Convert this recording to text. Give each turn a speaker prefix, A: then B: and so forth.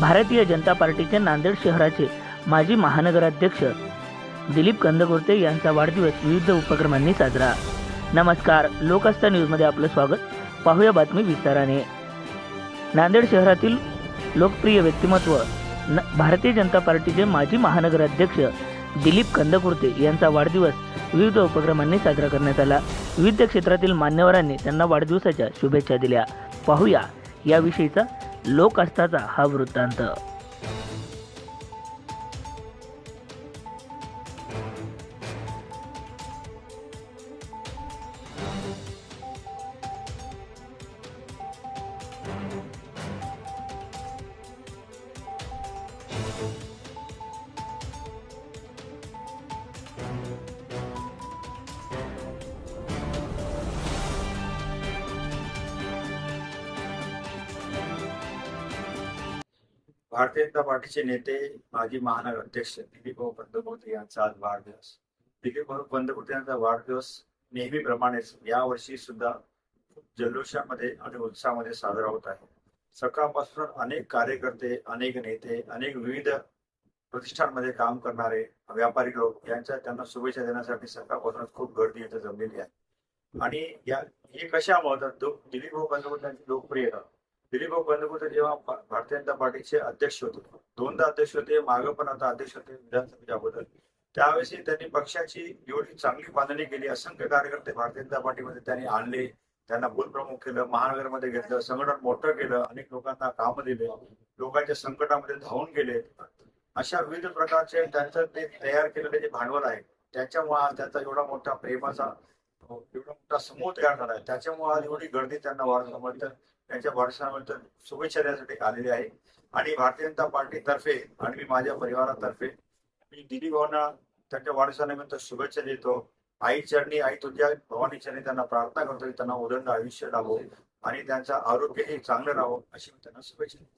A: भारतीय जनता पार्टीचे नांदेड शहराचे माजी महानगराध्यक्ष दिलीप कंदकुर्ते यांचा वाढदिवस विविध उपक्रमांनी साजरा. नमस्कार लोकस्ता न्यूजमध्ये आपलं स्वागत. पाहूया बातमी विस्ताराने. नांदेड शहरातील लोकप्रिय व्यक्तिमत्व न भारतीय जनता पार्टीचे माजी महानगराध्यक्ष दिलीप कंदकुर्ते यांचा वाढदिवस विविध उपक्रमांनी साजरा करण्यात आला. विविध क्षेत्रातील मान्यवरांनी त्यांना वाढदिवसाच्या शुभेच्छा दिल्या. पाहूया याविषयीचा लोकआस्थाचा हा वृत्तांत.
B: भारतीय जनता पार्टीचे नेते माजी महानगर अध्यक्ष दिलीपभाऊ भाऊ यांचा आज वाढदिवस. दिलीपभाऊ भाऊ यांचा वाढदिवस नेहमीप्रमाणेच यावर्षी सुद्धा जल्लोषामध्ये आणि उत्साहामध्ये साजरा होत आहे. सकाळपासून अनेक कार्यकर्ते अनेक नेते अनेक विविध प्रतिष्ठानमध्ये काम करणारे व्यापारी लोक यांच्या त्यांना शुभेच्छा देण्यासाठी सकाळपासूनच खूप गर्दी इथे जमलेली आहे. आणि या हे कशा तर दो- दिलीप भाऊ यांची लोकप्रियता दिलीप भाऊ जेव्हा भारतीय जनता पार्टीचे अध्यक्ष होते दोनदा अध्यक्ष होते मागे पण आता अध्यक्ष होते विधानसभेच्या अगोदर त्यावेळेस त्यांनी पक्षाची एवढी चांगली बांधणी केली असंख्य कार्यकर्ते भारतीय जनता पार्टीमध्ये त्यांनी आणले त्यांना प्रमुख केलं महानगरमध्ये घेतलं संघटन मोठं केलं अनेक लोकांना कामं दिले लोकांच्या संकटामध्ये धावून गेले. अशा विविध प्रकारचे त्यांचं ते तयार केलेले जे भांडवल आहे त्याच्यामुळे आज त्यांचा एवढा मोठा प्रेमाचा हो, एवढा मोठा समूह तयार झाला आहे. त्याच्यामुळे आज एवढी गर्दी त्यांना वाढ त्यांच्या वाढदिवसानिमित्त शुभेच्छा देण्यासाठी आलेली आहे. आणि भारतीय जनता पार्टीतर्फे आणि मी माझ्या परिवारातर्फे मी दिलीप भावना त्यांच्या वाढदिवसानिमित्त शुभेच्छा देतो. आई चरणी आई तुझ्या भवानी चरणी त्यांना प्रार्थना करतो की त्यांना उदंड आयुष्य लाभो आणि त्यांचं आरोग्यही चांगलं राहावं अशी मी त्यांना शुभेच्छा देतो.